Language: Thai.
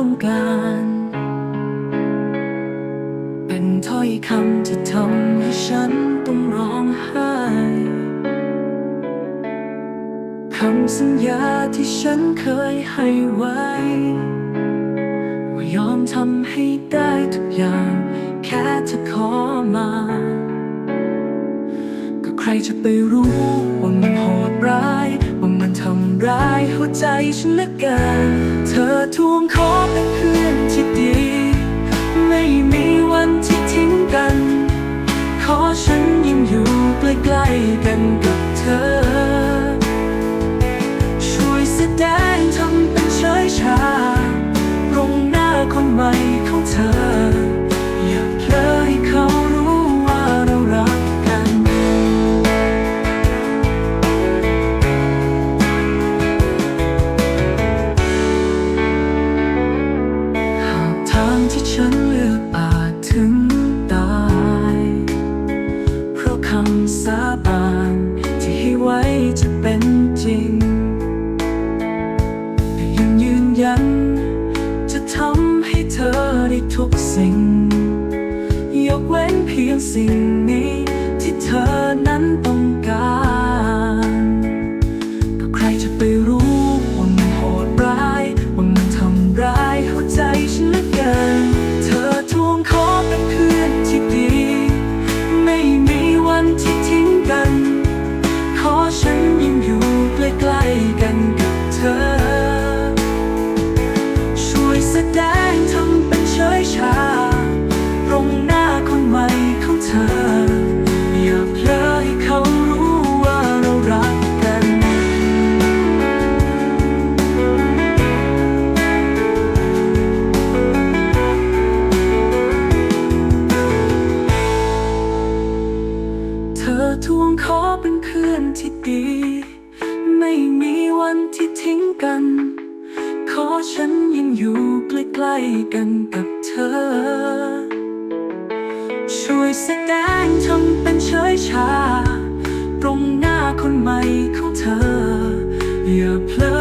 ต้องการ เป็นถ้อยคำที่ทำให้ฉันต้องร้องไห้คำสัญญาที่ฉันเคยให้ไว้ ว่ายอมทำให้ได้ทุกอย่าง แค่เธอขอมา ก็ใครจะไปรู้ว่ามันโหดร้าย ว่ามันทำร้ายหัวใจฉันเหลือเกิน เธอทวงขอเป็นเพื่อนที่ดี ไม่มีวัน ทางที่ฉันเลือกอาจถึงตาย เพราะคำสาบานที่ให้ไว้จะเป็นจริงแต่ยังยืนยัน จะทำให้เธอได้ทุกสิ่ง ยกเว้นเพียงสิ่งนี้ที่เธอนั้น วันที่ทิ้งกัน ขอฉันยังอยู่ใกล้ๆกันกับเธอ ช่วยแสดงทำเป็นเฉยชา ตรงหน้าคนใหม่ของเธอ อย่าเพลิ